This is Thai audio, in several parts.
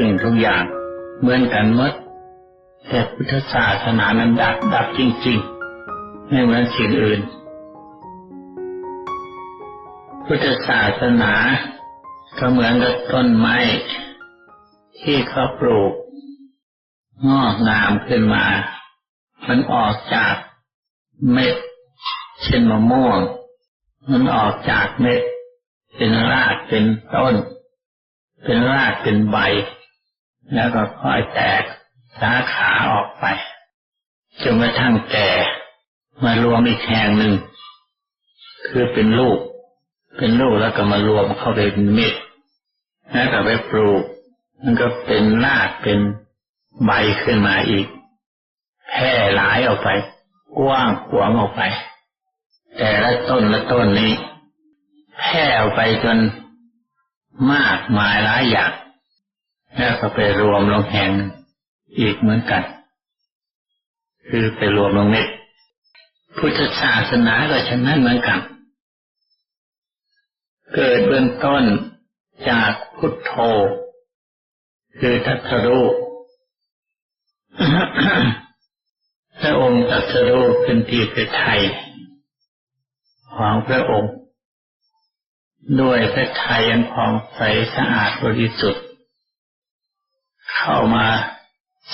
ึ่งทุกอย่างเหมือนกันหมดแต่พุทธศาสนานั้นดับดับจริงๆ ไม่เหมือนสิ่งอื่น พุทธศาสนาก็เหมือนกับต้นไม้ที่เขาปลูก งอกงามขึ้นมา มันออกจากเม็ดเช่นมะม่วง มันออกจากเม็ด เป็นรากเป็นต้น เป็นรากเป็นใบ แล้วก็ค่อยแตกสาขาออกไปจนกระทั่งแก่มารวมอีกแห่งหนึ่ง คือเป็นลูก เป็นลูกแล้วก็มารวมเข้าไปเป็นเม็ดแล้วก็ไปปลูก มันก็เป็นรากเป็นใบขึ้นมาอีกแพร่หลายออกไปกว้างขวางออกไป แต่ละต้นละต้นนี้ แพร่ออกไปจนมากมายหลายอย่าง แล้วก็ไปรวมลงแห่งอีกเหมือนกัน คือไปรวมลงเม็ดพุทธศาสนาก็ฉะนั้นเหมือนกัน เกิดเบื้องต้นจากพุทโธ คือทัศรูพระองค์ตัสรู้ขึ้นที่ประไทยของพระองค์ ด้วยพระไทยอันผ่องใสสะอาดบริสุทธิ์ เข้ามา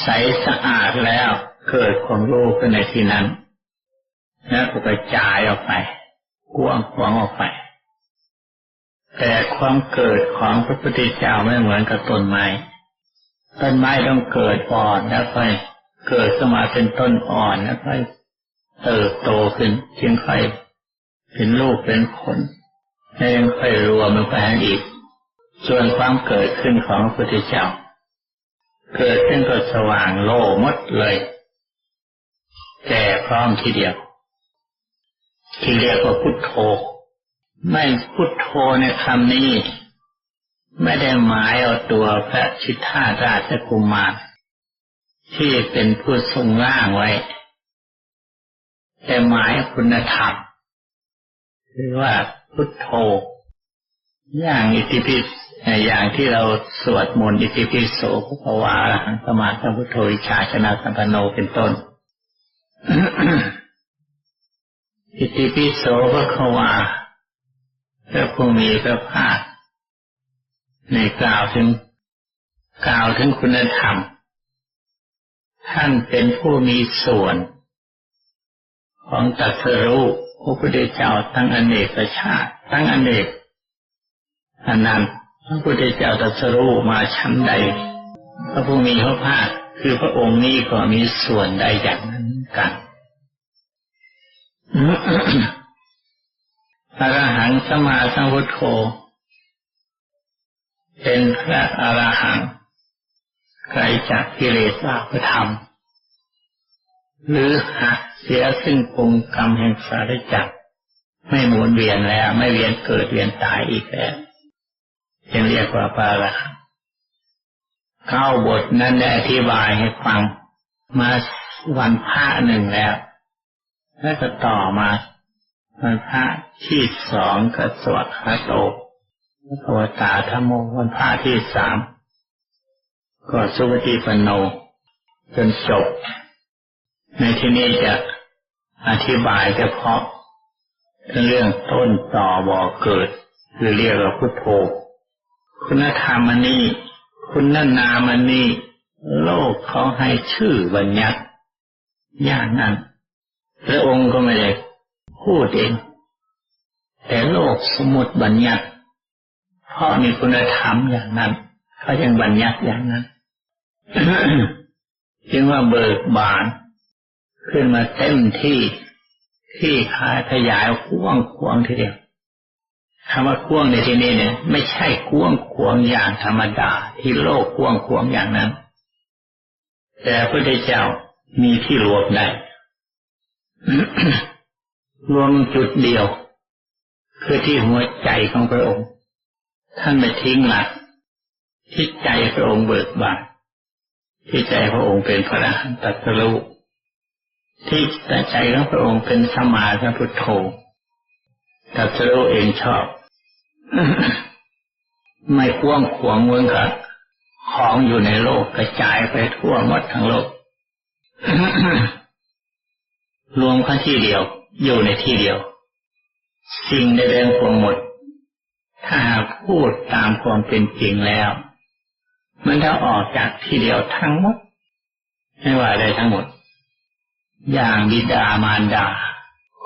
ใสสะอาดแล้วเกิดความรู้ขึ้นในที่นั้น แล้วก็กระจายออกไปกว้างขวางออกไป แต่ความเกิดของพระพุทธเจ้าไม่เหมือนกับต้นไม้ ต้นไม้ต้องเกิดอ่อนแล้วค่อยเกิดขึ้นมาเป็นต้นอ่อนแล้วค่อยเติบโตขึ้นเพียงค่อยเป็นลูกเป็นผลแล้วยังค่อยรวมลงไปอีก ส่วนความเกิดขึ้นของพระพุทธเจ้า เกิดขึ้นก็สว่างโล่มดเลย แก่พร้อมทีเดียว ที่เรียกว่าพุทโธ ไม่พุทโธในคำนี้ ไม่ได้หมายเอาตัวพระชิทธาราชกุมารที่เป็นผู้ทรงร่างไว้ แต่หมายคุณธรรมคือว่าพุทโธ อย่างอิติปิสอย่างที่เราสวดมนต์อิติปิโสภควาหังสมาสัมพุทโธชาชนะสัมปโนเป็นต้น อิติปิโสภควาพระผู้มีพระภาคในกล่าวถึงกล่าวถึงคุณธรรม ท่านเป็นผู้มีส่วน ของตัสรู้พระพุทธเจ้าทั้งอเนกชาติทั้งอเนก อันนั้นพระพุทธเจ้าตรัสรู้มาชั้นใด พระผู้มีพระภาคคือพระองค์นี้ก็มีส่วนใดอย่างนั้นกันอรหังสมาสัมพุทโธเป็นพระอรหังไกลจากกิเลสอาภธรรม หรือหักเสียซึ่งปงกรรมแห่งสารจักรไม่หมุนเวียนแล้ว ไม่เวียนเกิดเวียนตายอีกแล้ว จึงเรียกว่าปาระเข้าบทนั้นได้อธิบายให้ฟังมาวันพระหนึ่งแล้ว แล้วก็ต่อมาวันพระที่สองก็สวดพระโตพระวตาธรรมโมวันพระที่สามก็สุปฏิปโนจนจบ ในที่นี้จะอธิบายเฉพาะเรื่องต้นต่อบ่อเกิด คือเรียกว่าพุทโธ คุณธรรมอันนี้ คุณนามอันนี้ โลกเขาให้ชื่อบัญญัติอย่างนั้นพระองค์ก็ไม่ได้พูดเอง แต่โลกสมุดบัญญัติเพราะมีคุณธรรมอย่างนั้น เขายังบัญญัติอย่างนั้นจึงว่าเบิกบาน ขึ้นมาเต็มที่ที่ขายขยายกว้างขวางทีเดียว คำว่ากว้างในที่นี้เนี่ย ไม่ใช่กว้างขวงอย่างธรรมดา ที่โลกกว้างขวงอย่างนั้น แต่พระเจ้ามีที่รวมได้รวมจุดเดียว คือที่หัวใจของพระองค์ ท่านไม่ทิ้งหลักที่ใจพระองค์เบิกบานที่ใจพระองค์เป็นพระอรหันตตรู้ที่ใจของพระองค์เป็นสมาธิพุทโธ ตัสรู้เองชอบ ไม่กว้างขวางเหมือนกับของอยู่ในโลกกระจายไปทั่วหมดทั้งโลก รวมกันที่เดียว อยู่ในที่เดียว สิ่งในเรื่องพวงหมด ถ้าพูดตามความเป็นจริงแล้ว มันจะออกจากที่เดียวทั้งหมด ไม่ว่าอะไรทั้งหมด อย่างบิดามารดา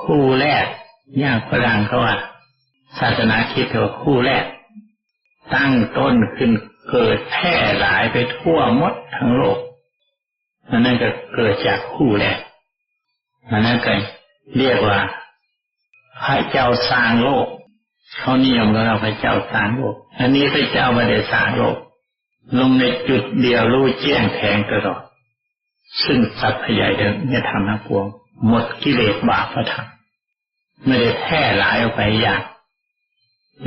คู่แรก ยางฝรั่งเขาว่าศาสนาคิดว่าคู่แรก ตั้งต้นขึ้นเกิดแพร่หลายไปทั่วหมดทั้งโลกมันนั่นก็เกิดจากคู่แรกมันนั่นก็เรียกว่าพระเจ้าสร้างโลกเขานิยมกันเราพระเจ้าสร้างโลก อันนี้พระเจ้าไม่ได้สร้างโลก ลงในจุดเดียวรู้แจ้งแทงตลอด ซึ่งสัพพยายเดิมเนี่ยทำทั้งปวง หมดกิเลสบาปพระธรรม ไม่ได้แพร่หลายออกไปอย่าง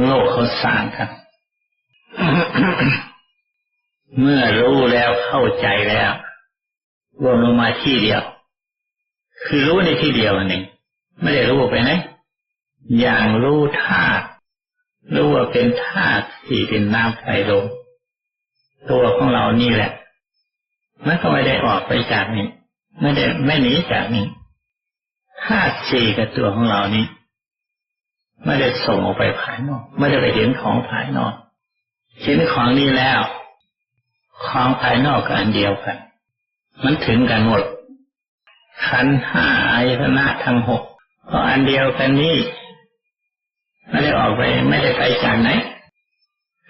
โลกเขาสร้างกันเมื่อรู้แล้วเข้าใจแล้วรวมลงมาที่เดียว คือรู้ในที่เดียวนั่นเองไม่ได้รู้ไปไหนอย่างรู้ธาตุรู้ว่าเป็นธาตุสี่เป็นน้ำไฟลมตัวของเรานี่แหละมันก็ไม่ได้ออกไปจากนี้ ไม่ได้ไม่หนีจากนี้ ธาตุสี่กับตัวของเรานี้ไม่ได้ส่งออกไปภายนอก ไม่ได้ไปเห็นของภายนอก เห็นของนี้แล้ว ของภายนอกก็อันเดียวกัน มันถึงกันหมดขันห้าอายตนะทั้งหกก็อันเดียวกันนี้ไม่ได้ออกไปไม่ได้ไปจากไหน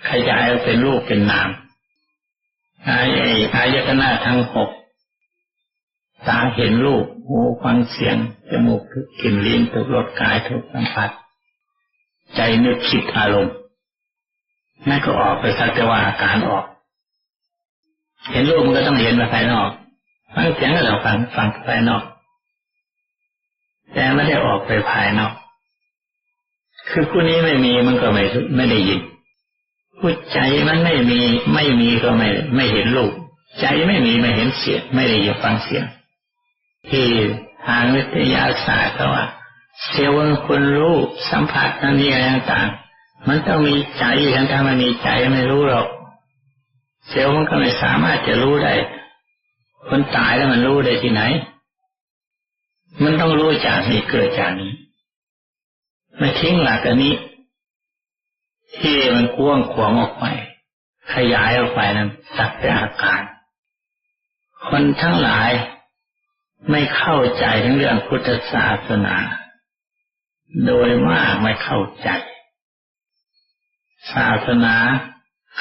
ขยายเป็นรูปเป็นนามอายอายตนะทั้งหก ตาเห็นรูปหูฟังเสียง จมูกกกลิ่นลิ้นทุกรสกายทุกสัมผัส ใจนึกคิดอารมณ์นั่นก็ออกไปสักแต่ว่าอาการออก เห็นรูปมันก็ต้องเห็นมาภายนอก ฟังเสียงก็ต้องฟังฟังภายนอก แต่ไม่ได้ออกไปภายนอก คือผู้นี้ไม่มีมันก็ไม่ไม่ได้ยินผู้ใจมันไม่มีไม่มีก็ไม่ไม่เห็นรูปใจไม่มีไม่เห็นเสียงไม่ได้ยินฟังเสียง ที่ทางวิทยาศาสตร์เขาว่าเซลล์คนรู้สัมผัสนั่นนี่อะไรต่างๆมันต้องมีใจฉันถ้ามันมีใจไม่รู้หรอก เซลล์มันก็ไม่สามารถจะรู้ได้ คนตายแล้วมันรู้ได้ที่ไหน มันต้องรู้จากนี้เกิดจากนี้ไม่ทิ้งหลักอันนี้ ที่มันกว้างขวางออกไปขยายออกไปนั้นสักแต่อาการ คนทั้งหลาย ไม่เข้าใจทั้งเรื่องพุทธศาสนา โดยมากไม่เข้าใจ ศาสนา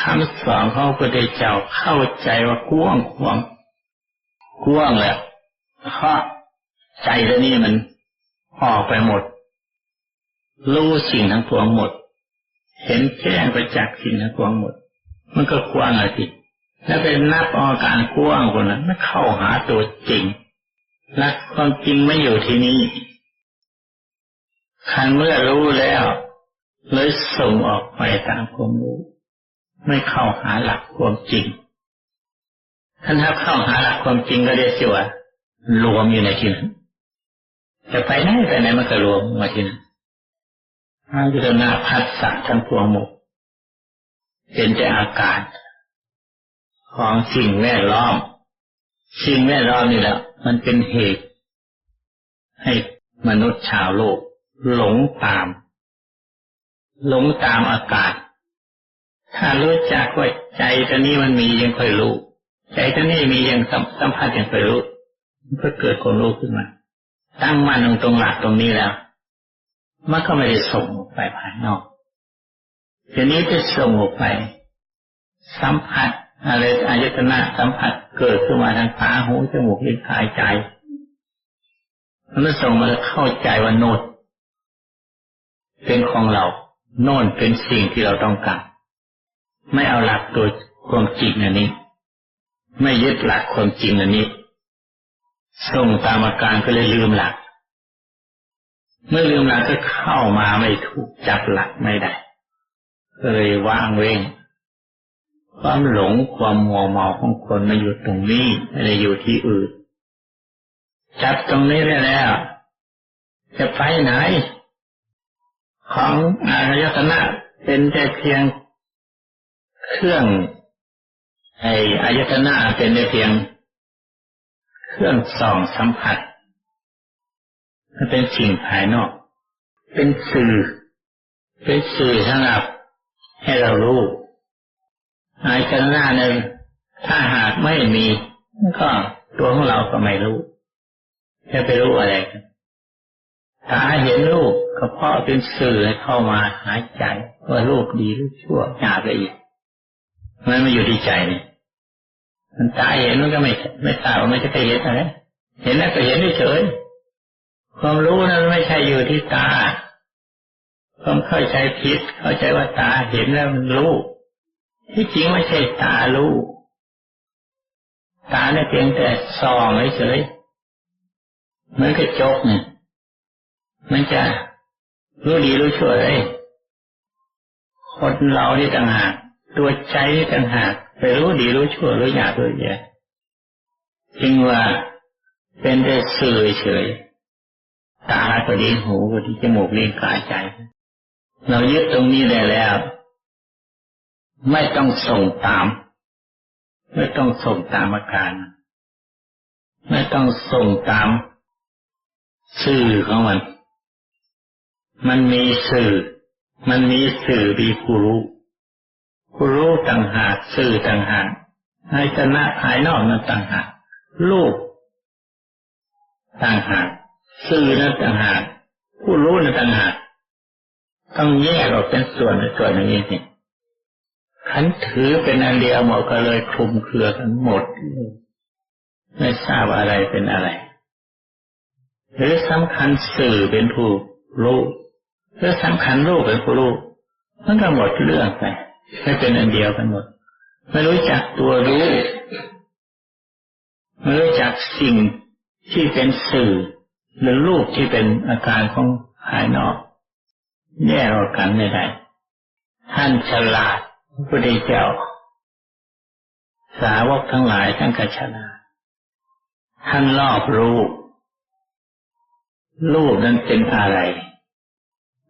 คำสอนของพระพุทธเจ้าเข้าใจว่ากว้างขวางกว้างแหละเพราะใจตัวนี้มันออกไปหมด รู้สิ่งทั้งปวงหมด เห็นแจ้งไปจากสิ่งทั้งปวงหมด มันก็กว้างอะไรแล้วเป็นนับอาการกว้างคนนั้นไม่เข้าหาตัวจริง และความจริงไม่อยู่ที่นี้คันเมื่อรู้แล้วเลยส่งออกไปตามความรู้ ไม่เข้าหาหลักความจริงท่านถ้าเข้าหาหลักความจริงก็เรียกว่ารวมอยู่ในที่นั้นจะไปไหนไปไหนมันก็รวมมาที่นั้นอายุรนาพัสสะทั้งพวงหมดเป็นแต่อาการของสิ่งแวดล้อม สิ่งแวดล้อมนี่แหละมันเป็นเหตุ ให้มนุษย์ชาวโลก หลงตาม หลงตามอากาศ ถ้ารู้จักว่าใจตัวนี้มันมียังค่อยรู้ ใจตัวนี้มียังสัมผัสยังค่อยรู้มันก็เกิดความรู้ขึ้นมา ตั้งมั่นตรงตรงหลักตรงนี้แล้วมันก็ไม่ได้ส่งออกไปภายนอกทีนี้จะส่งออกไป สัมผัสอะไรอายตนะสัมผัส เกิดขึ้นมาทางตาหูจมูกลิ้นกายใจมันส่งมาเข้าใจว่าโนดเป็นของเรา โน่นเป็นสิ่งที่เราต้องการ ไม่เอาหลักตัวความจริงอันนี้ ไม่ยึดหลักความจริงอันนี้ ส่งตามอาการก็เลยลืมหลัก เมื่อลืมหลักก็เข้ามาไม่ถูกจับหลักไม่ได้ ก็เลยว่างเว้ง ความหลงความมัวเมาของคนมาอยู่ตรงนี้ไม่ได้อยู่ที่อื่น จับตรงนี้ได้แล้ว จะไปไหน ของอายตนะเป็นแต่เพียง เครื่องไออายตนะเป็นได้เพียง เครื่องส่องสัมผัสมันเป็นสิ่งภายนอก เป็นสื่อ เป็นสื่อสำหรับให้เรารู้ อายตนะนั้นถ้าหากไม่มีก็ตัวของเราก็ไม่รู้ จะไปรู้อะไรกันตาเห็นรูปก็เพาะเป็นสื่อเข้ามาหายใจว่ารูปดีหรือชั่วหยาบละเอียดมันไม่อยู่ที่ใจนี่มันตาเห็นมันก็ไม่ไม่ทราบว่ามันจะไปเห็นอะไรเห็นแล้วก็เห็นเฉยความรู้นั้นไม่ใช่อยู่ที่ตาความเข้าใจผิดเข้าใจว่าตาเห็นแล้วมันรู้ ที่จริงไม่ใช่ตารู้ตาเนี่ยเพียงแต่ส่องเฉยเหมือนกระจกเนี่ยมันจะรู้ดีรู้ชั่วเลยคนเราที่ต่างหากตัวใจที่ต่างหากไปรู้ดีรู้ชั่วรู้หยาบรู้เยอะจึงว่าเป็นแต่สื่อเฉยตาก็ดีหูก็ดีจมูกลิ้นกายใจ เรายึดตรงนี้ได้แล้ว ไม่ต้องส่งตาม ไม่ต้องส่งตามอาการ ไม่ต้องส่งตาม สื่อของมัน มันมีสื่อ มันมีสื่อมีผู้รู้ผู้รู้ต่างหากสื่อต่างหากอายตนะภายนอกนั้นต่างหากรูปต่างหากสื่อนั้นต่างหากผู้รู้นั้นต่างหากต้องแยกออกเป็นส่วนในส่วนอย่างนี้ ขันถือเป็นอันเดียวหมดก็เลยคลุมเครือกันหมด ไม่ทราบอะไรเป็นอะไร หรือสำคัญสื่อเป็นผู้รู้เรื่อสำคัญรูปเป็นผู้รู้มันก็หมดเรื่องไปไม่เป็นอันเดียวกันหมด ไม่รู้จักตัวรู้ไม่รู้จักสิ่งที่เป็นสื่อ หรือรูปที่เป็นอาการของภายนอก แยกออกกันไม่ได้ท่านฉลาด พระพุทธเจ้า สาวกทั้งหลายทั้งกัฉลาท่านรอบรู้รูปนั้นเป็นอะไร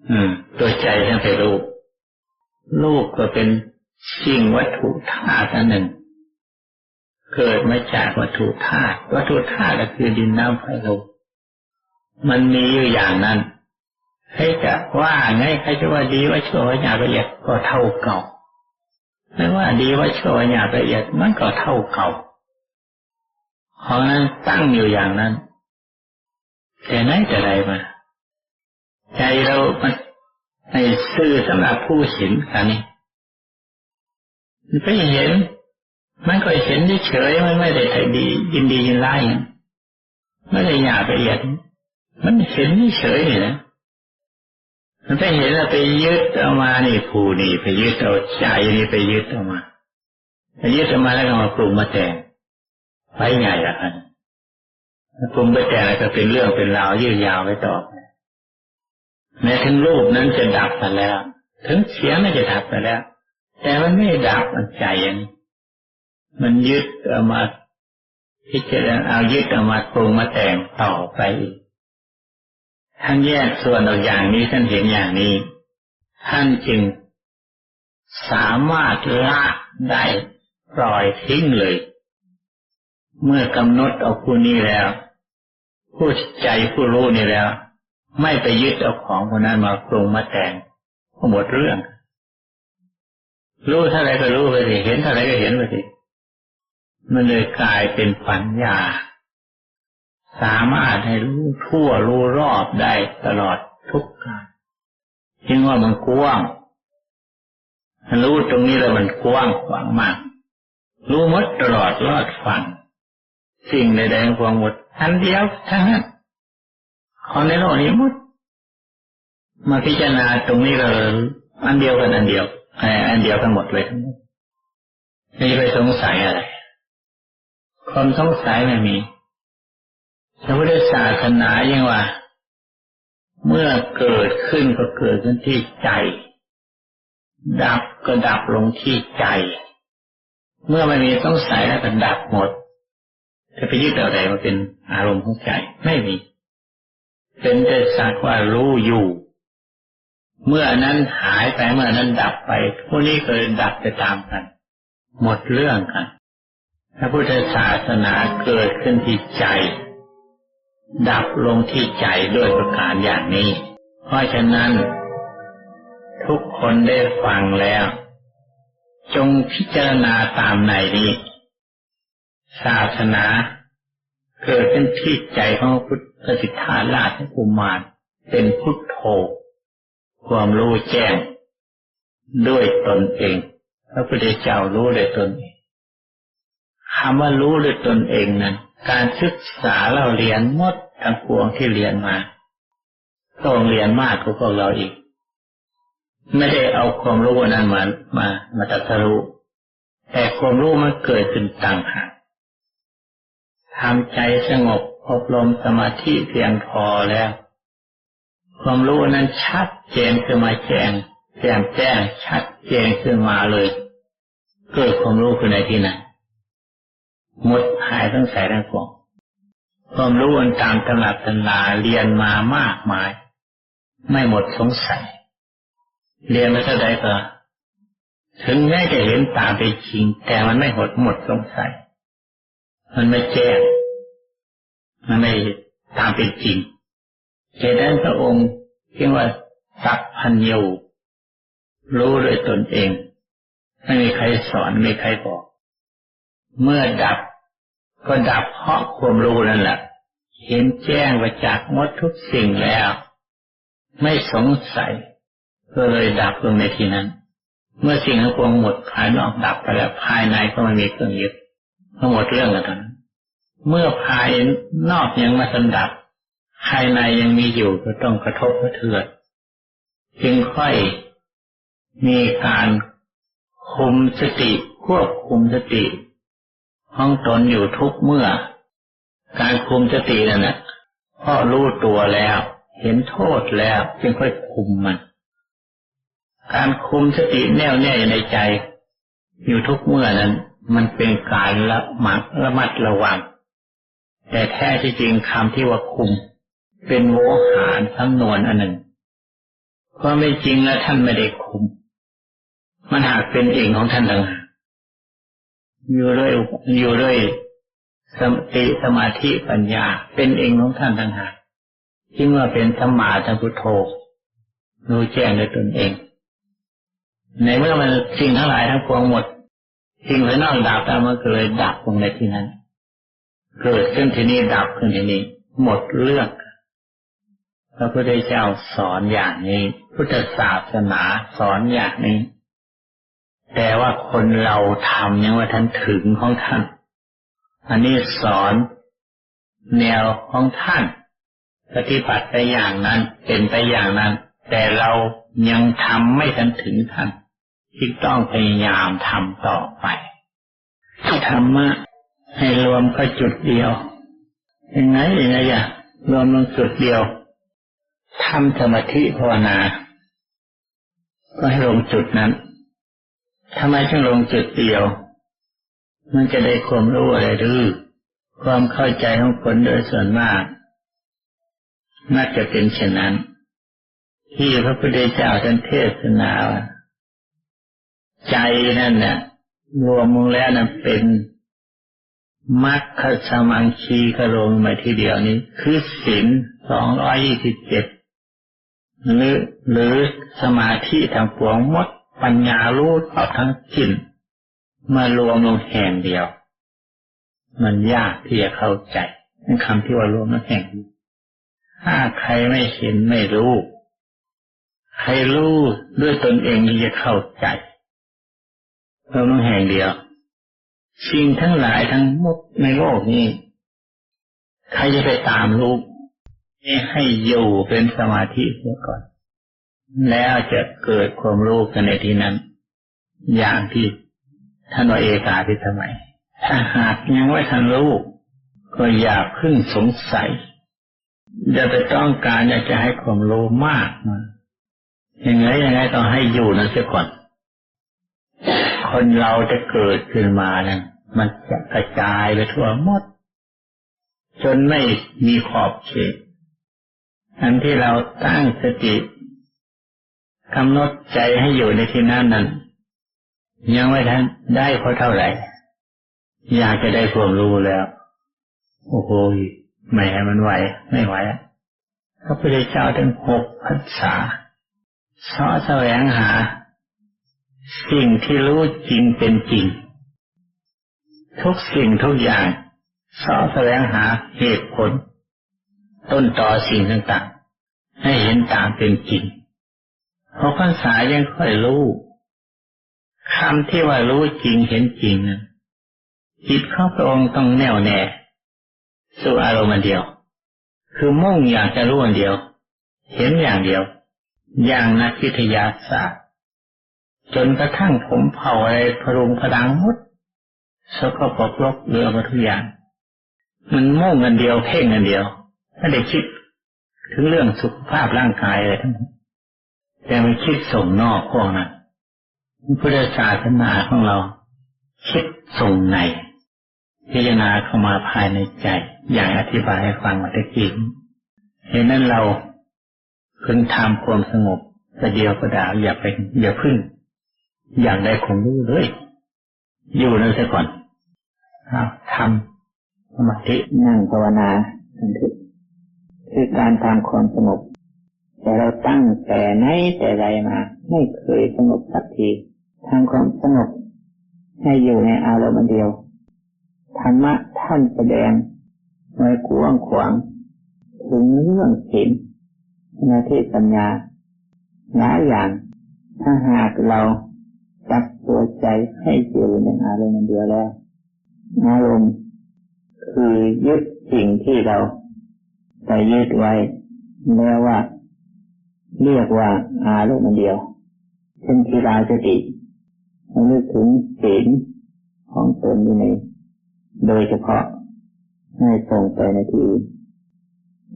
อืม ตัวใจท่านไปรู้ลูกก็เป็นสิ่งวัตถุธาตุอันหนึ่ง เกิดมาจากวัตถุธาตุวัตถุธาตุก็คือดินน้ำไฟลมมันมีอยู่อย่างนั้นให้จะว่าไงใครจะว่าดีว่าชั่วว่าหยาบละเอียดก็เท่าเก่า ไม่ว่าดีว่าชั่วว่าหยาบละเอียดมันก็เท่าเก่า ของนั้นตั้งอยู่อย่างนั้น แต่ไหนแต่ไรมา ใจเรามันในซื่อสำหรับผู้เห็นกันนี่มันก็เห็น มันก็เห็นเฉยมันไม่ได้ใดียินดียินไล่ไม่ได้หยาบละเอียด มันเห็นเฉยนี่นะ มันไปเห็นแล้วไปยึดเอามานี่ผูนี่ไปยึดเอาใจนี่ไปยึดเอามาไปยึดเอามาแล้วก็มาปรุงมาแต่งไปใหญ่ละกันปรุงไปแต่งก็เป็นเรื่องเป็นราวยืดยาวไปต่อแม้ถึงรูปนั้นจะดับไปแล้ว ถึงเสียงมันจะดับไปแล้ว แต่มันไม่ดับมันใจยังมันยึดเอามาพิจารณาเอายึดเอามาปรุงมาแต่งต่อไปอีก ท่านแยกส่วนออกอย่างนี้ท่านเห็นอย่างนี้ ท่านจึงสามารถละได้ปล่อยทิ้งเลย เมื่อกำหนดเอาผู้นี้แล้ว ผู้ใจผู้รู้นี่แล้ว ไม่ไปยึดเอาของคนนั้นมาปรุงมาแต่งก็หมดเรื่อง รู้เท่าไรก็รู้ไปสิเห็นเท่าไรก็เห็นไปสิมันเลยกลายเป็นปัญญา สามารถให้รู้ทั่วรู้รอบได้ตลอดทุกการจึงว่ามันกว้างรู้ตรงนี้แล้วมันกว้างขวางมาก รู้มดตลอดรอดฟังสิ่งใดๆของพวงหมดอันเดียวทั้งนั้นของในโลกนี้มดมาพิจารณาตรงนี้เราอันเดียวกันอันเดียวอันเดียวกันหมดเลยทั้งหมดไม่ไปสงสัยอะไรความสงสัยไม่มี พระพุทธศาสนายังว่า เมื่อเกิดขึ้นก็เกิดขึ้นที่ใจ ดับก็ดับลงที่ใจ เมื่อไม่มีสงสัยแล้วก็ดับหมดจะไปยึดอะไรมาเป็นอารมณ์ของใจไม่มี เป็นแต่สักว่ารู้อยู่ เมื่อนั้นหายไปเมื่อนั้นดับไปพวกนี้ก็ดับไปตามกัน หมดเรื่องกันพระพุทธศาสนาเกิดขึ้นที่ใจ ดับลงที่ใจด้วยประการอย่างนี้ เพราะฉะนั้น ทุกคนได้ฟังแล้ว จงพิจารณาตามในนี้ศาสนา เกิดขึ้นที่ใจของพุทธสิทธาราชกุมารเป็นพุทโธความรู้แจ้ง ด้วยตนเองพระพุทธเจ้ารู้ด้วยตนเองคำว่ารู้ด้วยตนเองนั้น การศึกษาเราเรียนหมดทั้งปวงที่เรียนมาต้องเรียนมากกว่าพวกเราอีก ไม่ได้เอาความรู้นั้นมามามาตรัสรู้แต่ความรู้มันเกิดขึ้นต่างหากทำใจสงบอบรมสมาธิเพียงพอแล้ว ความรู้นั้นชัดเจนขึ้นมาแจ้งแจ่มแจ้งชัดเจนขึ้นมาเลย เกิดความรู้ขึ้นในที่นั้น หมดหายต้งใส่ทั้งปวงความรู้อันตามตำรับตำราเรียนมามากมาย ไม่หมดสงสัย เรียนมาเท่าใดก็ ถึงแม้จะเห็นตามไปจริง แต่มันไม่หมดหมดสงสัย มันไม่แจ้งมันไม่ตามเป็นจริงเหตุนั้นพระองค์เรียกว่าสัพพัญญูรู้โดยตนเอง ไม่มีใครสอนไม่มีใครบอก เมื่อดับ ก็ดับเพราะความรู้นั่นแหละเห็นแจ้งไปจากหมดทุกสิ่งแล้ว ไม่สงสัยก็เลยดับลงในที่นั้น เมื่อสิ่งทั้งปวงหมดภายนอกดับไปแล้วภายในก็ไม่มีเครื่องยึดทั้งหมดเรื่องกันทั้งนั้นเมื่อภายนอกยังมาสันดับ ภายในยังมีอยู่ก็ต้องกระทบกระเทือนจึงค่อยมีการคุมสติควบคุมสติ ห้องตนอยู่ทุกเมื่อ การคุมสตินั่นแหละพอรู้ตัวแล้ว เห็นโทษแล้ว จึงค่อยคุมมัน การคุมสติแน่วแน่ในใจ อยู่ทุกเมื่อนั้น มันเป็นการละมัดระมัดระวัง แต่แท้ที่จริงคำที่ว่าคุม เป็นโวหารสำนวนอันหนึ่งเพราะไม่จริงแล้วท่านไม่ได้คุม มันหากเป็นเองของท่านต่างหาก อยู่ด้วยอยู่ด้วยสติสมาธิปัญญา เป็นเองของท่านต่างหากจึงว่าเป็นสมาธิพุทโธรู้แจ้งด้วยตนเอง ในเมื่อมันสิ่งทั้งหลายทั้งปวงหมด สิ่งภายนอกดับแล้วมันก็เลยดับลงในที่นั้น เกิดขึ้นที่นี่ดับขึ้นที่นี่หมดเรื่องพระพุทธเจ้าสอนอย่างนี้ พุทธศาสนาสอนอย่างนี้ แต่ว่าคนเราทำยังว่าท่านถึงของท่าน อันนี้สอนแนวของท่าน ปฏิบัติไปอย่างนั้น เป็นไปอย่างนั้น แต่เรายังทำไม่ทันถึงท่านที่ต้องพยายามทำต่อไปธรรมะให้รวมก็จุดเดียวยังไงยังไงอะรวมลงจุดเดียวทำสมาธิภาวนา ก็ให้ลงจุดนั้น ทำไมจึงลงจุดเดียว มันจะได้ความรู้อะไรหรือ ความเข้าใจของคนโดยส่วนมากน่าจะเป็นเช่นนั้น ที่พระพุทธเจ้าท่านเทศนาใจนั่นน่ะรวมลงแล้วนั้นเป็นมัคคสมังคีกระลงมาทีเดียวนี้ คือศีลสองร้อยยี่สิบเจ็ดหรือหรือสมาธิทางปวงมด ปัญญารู้เอาทั้งสิ้นมารวมลงแห่งเดียว มันยากที่จะเข้าใจนั่นคำที่ว่ารวมลงแห่งถ้าใครไม่เห็นไม่รู้ ใครรู้ด้วยตนเองนี่จะเข้าใจรวมลงแห่งเดียวสิ่งทั้งหลายทั้งหมดในโลกนี้ ใครจะไปตามรู้ให้อยู่เป็นสมาธิเสียก่อน แล้วจะเกิดความรู้กันในที่นั้น อย่างที่ท่านวเอกาพิสมัย ถ้าหากยังไม่ทันรู้ก็อย่าพึ่งสงสัยจะไปต้องการอยากจะให้ความรู้มากมายังไงยังไงต้องให้อยู่นั่นเสียก่อน คนเราจะเกิดขึ้นมาเนี่ยมันจะกระจายไปทั่วหมด จนไม่มีขอบเขตอันที่เราตั้งสติ กำหนดใจให้อยู่ในที่นั้นนั้นยังไม่ทันได้เพราะเท่าไหร่ อยากจะได้ความรู้แล้ว โอ้โหแหมมันไหว ไม่ไหวพระพุทธเจ้าถึงหกพรรษาสาะแสวงหา สิ่งที่รู้จริงเป็นจริง ทุกสิ่งทุกอย่างสาะแสวงหาเหตุผล ต้นต่อสิ่งต่างๆ ให้เห็นตามเป็นจริง เพราะภาษายังค่อยรู้คำที่ว่ารู้จริงเห็นจริงนั้นจิตของพระองค์ต้องแน่วแน่สู่อารมณ์เดียว คือมุ่งอยากจะรู้อันเดียว เห็นอย่างเดียว อย่างนักวิทยาศาสตร์ จนกระทั่งผมเผาอะไรพรุงพดังหมดสกปรกลกเรือมาทุกอย่าง มันมุ่งอันเดียวเพ่งอันเดียวไม่ได้คิด ถึงเรื่องสุขภาพร่างกายอะไรทั้งนั้น แต่ไม่คิดส่งนอกพวกนั้นพุทธศาสนาของเรา คิดส่งใน พิจารณาเข้ามาภายในใจ อย่างอธิบายให้ฟังมาตะกี้เห็นนั้นเราพึงทำความสงบแต่เดียวก็ด่าอย่าไปอย่าพึ่ง อย่างใดคงรู้เลย อยู่นั่นซะก่อนทำสมาธินั่งภาวนาคือการทำความสงบ แต่เราตั้งแต่ไหนแต่ไรมา ไม่เคยสงบสักทีทำความสงบให้อยู่ในอารมณ์เดียวธรรมะท่านแสดงไว้กว้างขวางถึงเรื่องศีลหน้าที่ปัญญาหลายอย่าง ถ้าหากเราจับตัวใจให้อยู่ในอารมณ์เดียวแล้วอารมณ์คือยึดสิ่งที่เราไปยึดไว้แล้วว่า เรียกว่าอารมณ์เดียวเช่นทีราสติเรานึกถึงศีลของตนอยู่ในโดยเฉพาะให้ส่งไปในที่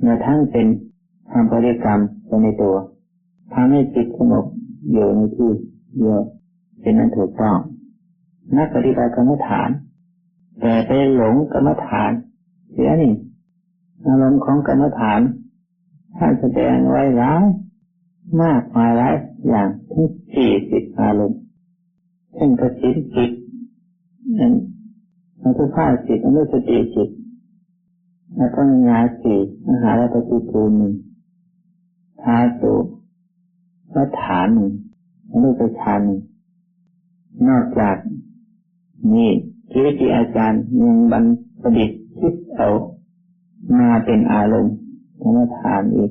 เมื่อทั้งเป็นทำบริกรรมไปในตัวทำให้จิตสงบอยู่ในที่เดียวเป็นนั้นถูกต้องนักปฏิบัติกรรมฐาน แต่ไปหลงกรรมฐาน เสียนี่อารมณ์ของกรรมฐานท่านแสดงไว้ร้าย มากมายหลายอย่างทั้งสี่สิบอารมณ์เช่นกสินจิตนั้นอัตุภาจิตอนุสติจิตแล้วก็งาสี่มหาราตติภูมิธาตุวัฏฐานหนึ่งอนุปชานหนึ่งนอกจากนี้ที่ที่อาจารย์ยังบันประดิษฐ์คิดเอามาเป็นอารมณ์กรรมฐานอีก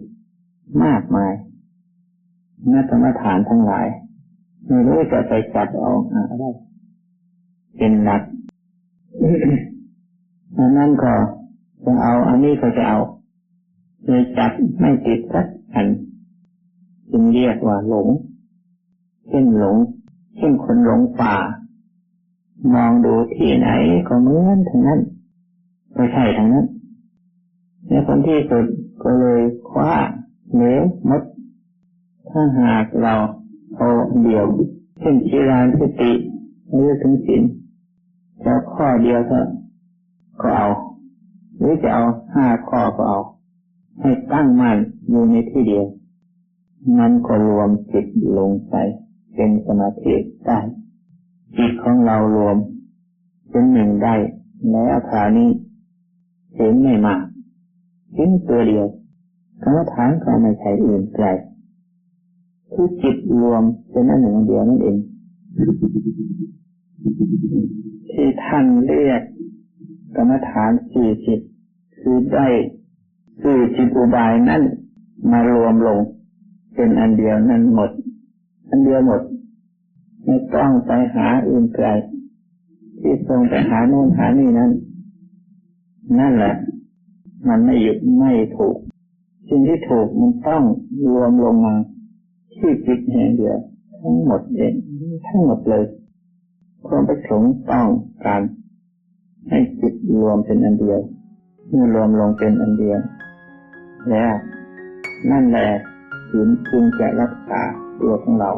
มากมาย นักกรรมฐานทั้งหลายไม่รู้จะไปจับเอาอะไรเป็นหนักอันนั้นก็จะเอา อันนี้ก็จะเอาเลยจับไม่ติดสักอันจึงเรียกว่าหลง เช่นหลง เช่นคนหลงป่า มองดูที่ไหนก็เหมือนทั้งนั้นไม่ใช่ทั้งนั้นในคนที่สุดก็เลยคว้าเหนือมด ถ้าหากเราเอาเดียวเช่นชีรานสติหรือถึงศีลจะข้อเดียวเท่าก็เอา หรือจะเอาห้าข้อก็เอา ให้ตั้งมั่นอยู่ในที่เดียว นั้นก็รวมจิตลงไปเป็นสมาธิได้จิตของเรารวมเป็นหนึ่งได้แล้วคราวนี้เห็นไม่มากเห็นตัวเดียวกรรมฐานก็ไม่ใช่อื่นไกล คือจิตรวมเป็นอันหนึ่งเดียวนั่นเอง ที่ท่านเรียกกรรมฐานสี่จิต คือได้คือจิตอุบายนั้นมารวมลง เป็นอันเดียวนั้นหมด อันเดียวหมด ไม่ต้องไปหาอื่นไกลที่ทรงไปหาโน่นหานี่นั้น นั่นแหละ มันไม่หยุดไม่ถูกสิ่งที่ถูกมันต้องรวมลงมา ที่จิตแห่งเดียวทั้งหมดเองทั้งหมดเลยความประสงค์ต้องการให้จิตรวมเป็นอันเดียวเมื่อรวมลงเป็นอันเดียวแล้วนั่นแหละถึงจึงจะรักษาตัวของเรา